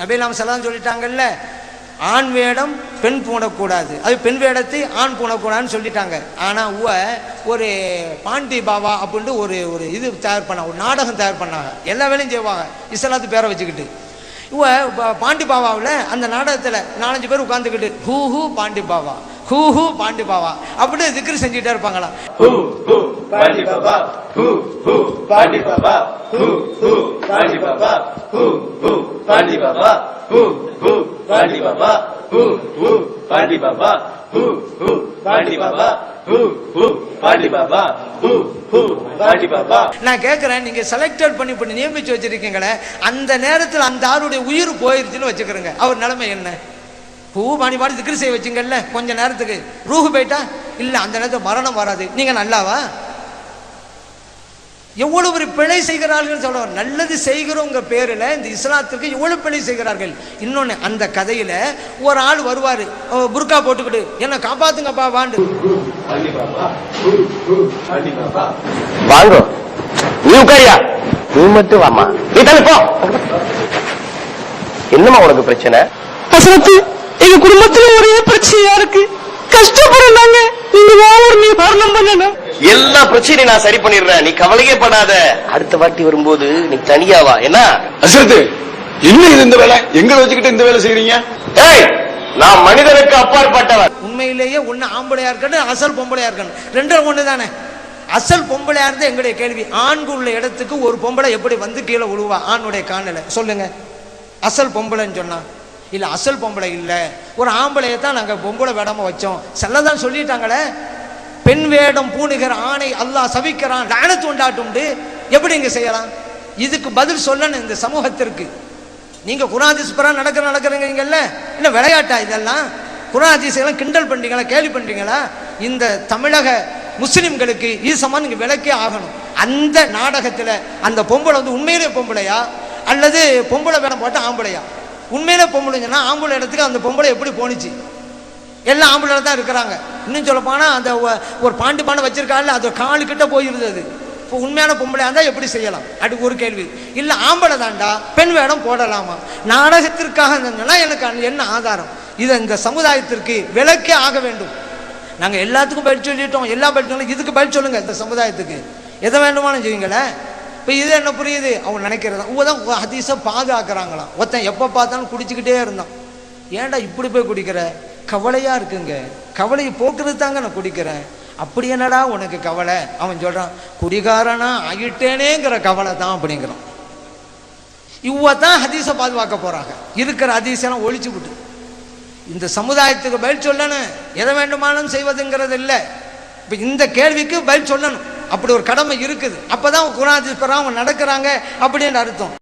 நபீலாம் சலாம் சொல்லிட்டாங்கல்ல ஆண் வேடம் பெண் பூணக்கூடாது. அது பெண் வேடத்தை ஆண் பூணக்கூடாதுன்னு சொல்லிட்டாங்க. ஆனால் உவ ஒரு பாண்டி பாபா அப்படின்ட்டு ஒரு ஒரு இது தயார் பண்ணாங்க ஒரு நாடகம் தயார் பண்ணாங்க. எல்லா வேலையும் செய்வாங்க. இஸ்லாத்து பேரை வச்சுக்கிட்டு. இவ பாண்டி பாபாவில் அந்த நாடகத்தில் நாலஞ்சு பேர் உட்காந்துக்கிட்டு ஹூ ஹூ பாண்டி பாவா. ஹூ ஹூ பாண்டி பாவா. அப்படின்னு திக்ரு செஞ்சுட்டே இருப்பாங்களா? ஹூ ஹூ பாண்டி பாபா. ஹூ ஹூ பாண்டி பாபா. ஹூ ஹூ பாண்டி பாபா. ஹூ ஹூ பாண்டி பாபா. ஹூ ஹூ பாண்டி பாபா. ஹூ ஹூ பாண்டி பாபா. ஹூ ஹூ பாண்டி பாபா. ஊ ஹூ பாண்டி பாபா. நான் கேட்கிறேன் நீங்க செலக்டட் பண்ணி பண்ணி நியமிச்சு வச்சிருக்கீங்களே அந்த நேரத்தில் அந்த ஆளுடைய உயிர் போயிருச்சுன்னு வச்சுக்கிறேங்க. அவர் நிலைமை என்ன? பூ பாணி பாடி திக்ரு செய்ய வச்சுங்கல்ல கொஞ்ச நேரத்துக்கு. ரூஹு போயிட்டா இல்ல அந்த நேரத்தில் மரணம் வராது. நீங்க நல்லாவா? எவ்வளவு ஒரு பிழை செய்கிறார்கள் சொல்றார் நல்லது செய்கிறோங்க பேரில் இந்த இஸ்லாத்துக்கு எவ்வளவு பிழை செய்கிறார்கள். இன்னொன்னு அந்த கதையில ஒரு ஆள் வருவாரு. புர்கா போட்டுக்கிட்டு என்ன காப்பாத்துங்கப்பா வாண்டு. வாங்கோ நீ உட்காரியா? நீ மட்டும் வாமா நீ தள்ளி போ. என்னம்மா உனக்கு பிரச்சனை? எங்க குடும்பத்துல ஒரே பிரச்சனையா இருக்கு. கஷ்டப்படுறாங்க நீங்க ஒரு நிவாரணம் பண்ணணும். எல்லா பிரச்சனையும் நான் சரி பண்ணிடுறேன். நீ கவலையே படாத. அடுத்த வாட்டி வரும்போது நீ தனியா வா. என்ன? அசரத்து என்ன இது இந்த வேலை? எங்களை வச்சுக்கிட்டு இந்த வேலை செய்றீங்க? ஏய் நான் மனிதனுக்கு அப்பாற்பட்டவன். உண்மையிலேயே ஒன்று ஆம்பளையா இருக்கணும் அசல் பொம்பளையா இருக்கணும். ரெண்டும் ஒன்று தானே அசல் பொம்பளையா இருந்தா எங்களுடைய கேள்வி. ஆண்கு உள்ள இடத்துக்கு ஒரு பொம்பளை எப்படி வந்து கீழே விழுவா ஆணுடைய காணல சொல்லுங்க. அசல் பொம்பளைன்னு சொன்னா. இல்லை அசல் பொம்பளை இல்லை. ஒரு ஆம்பளையை தான் நாங்கள் பொம்பளை வேடமாக வச்சோம். செல்லதான் சொல்லிட்டாங்களே. பெண் வேடம் பூணுகிற ஆணை அல்லாஹ் சவிக்கிறான் லானத்து உண்டாட்டுண்டு. எப்படி இங்கே செய்யலாம்? இதுக்கு பதில் சொல்லணும் இந்த சமூகத்திற்கு. நீங்கள் குராதிஸ்பரா நடக்கிற நடக்கிறீங்கல்ல? என்ன விளையாட்டா இதெல்லாம்? குராதிசெல்லாம் கிண்டல் பண்ணுறீங்களா கேலி பண்ணுறீங்களா இந்த தமிழக முஸ்லிம்களுக்கு இது நீங்கள் நீங்க விளக்கே ஆகணும். அந்த நாடகத்தில் அந்த பொம்பளை வந்து உண்மையிலே பொம்பளையா? அல்லது பொம்பளை வேடம் போட்டால் ஆம்பளையா? உண்மையிலே பொம்பளைங்கன்னா ஆம்பளை இடத்துக்கு அந்த பொம்பளை எப்படி போணுச்சு? எல்லாம் ஆம்பளை தான் இருக்கிறாங்க. இன்னும் சொல்ல அந்த ஒரு பாண்டு பானை வச்சிருக்காள் அது காலு கிட்ட போயிருந்தது இப்போ உண்மையான பொம்பளையாக இருந்தால் எப்படி செய்யலாம்? அது ஒரு கேள்வி. இல்லை ஆம்பளை தாண்டா பெண் வேடம் போடலாமா? நாடகத்திற்காக இருந்ததுன்னா எனக்கு என்ன ஆதாரம்? இது இந்த சமுதாயத்திற்கு விலக்கே ஆக வேண்டும். நாங்கள் எல்லாத்துக்கும் பதில் சொல்லிட்டோம் எல்லா பதில் இதுக்கு பதில் சொல்லுங்கள் இந்த சமுதாயத்துக்கு. எதை வேண்டுமானு செய்யுங்களேன் இப்போ இது என்ன புரியுது? அவங்க நினைக்கிறதா. தான் ஹதீஸை பாதுகாக்கிறாங்களாம். ஒருத்தன் எப்போ பார்த்தாலும் குடிச்சுக்கிட்டே இருந்தான். ஏன்டா இப்படி போய் குடிக்கிற? கவலையாக இருக்குங்க. கவலையை போக்குறது தாங்க நான் குடிக்கிறேன். அப்படி என்னடா உனக்கு கவலை? அவன் சொல்கிறான் குடிகாரனா ஆகிட்டேனேங்கிற கவலை தான் அப்படிங்கிறான். இவ்வ தான் ஹதீஸை பாதுகாக்க போகிறாங்க இருக்கிற ஹதீஸெல்லாம் ஒழிச்சு விட்டு. இந்த சமுதாயத்துக்கு பதில் சொல்லணும். எதை வேண்டுமானாலும் செய்வதுங்கிறது இல்லை. இப்போ இந்த கேள்விக்கு பதில் சொல்லணும். அப்படி ஒரு கடமை இருக்குது. அப்பதான் குரான் அவங்க நடக்கிறாங்க அப்படின்னு அர்த்தம்.